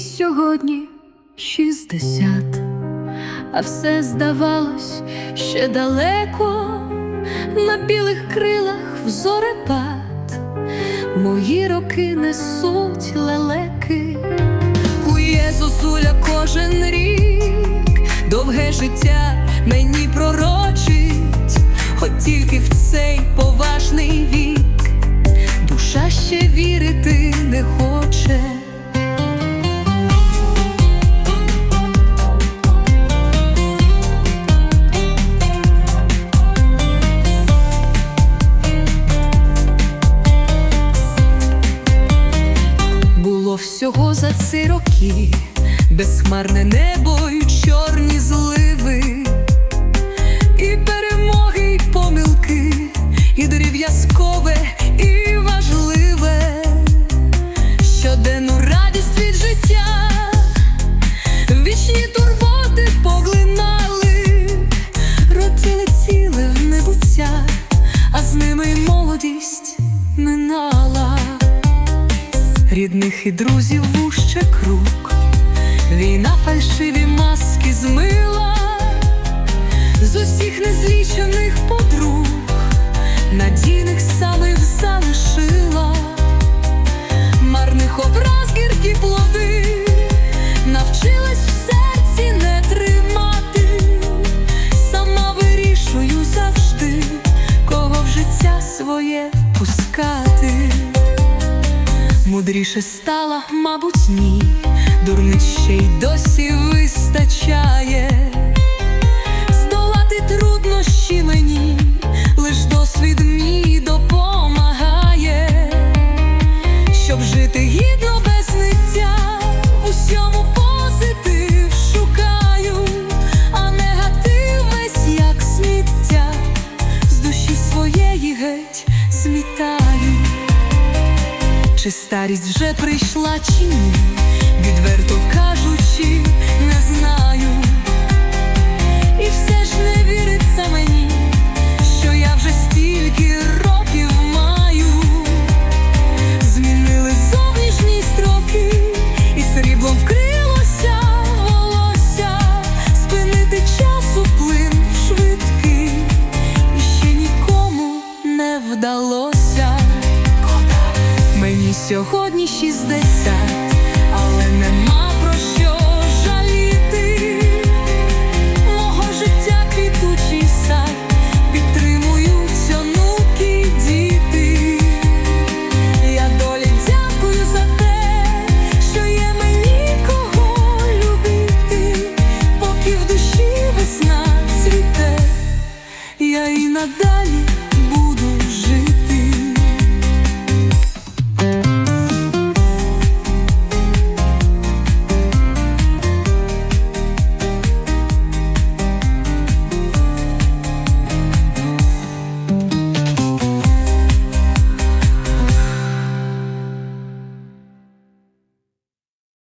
сьогодні шістдесят, а все здавалось ще далеко. На білих крилах в зорепад. Мої роки несуть лелеки. Кує зозуля кожен рік, довге життя мені пророчить, от тільки в цей поважний вік Всього за ці роки, безхмарне небо й чорні зливи, і перемоги, й помилки, і дріб'язкове, і важливе, щоденну радість від життя, вічні турботи поглинали, роки летіли в небуття, а з ними молодість минала рідних і друзів вуще круг, війна фальшиві маски змила, з усіх незлічених подруг, надійних самих залишила, Мудріше стала, мабуть, ні, дурниць ще й досі вистачає. Здолати труднощі мені, лиш досвід мій допомагає, щоб жити гідно без ниття, усьому позитив шукаю, а негатив весь як сміття, з душі своєї геть змітаю. Чи старість вже прийшла, чи ні, відверто кажучи, не знаю. сьогодні 60, але нема.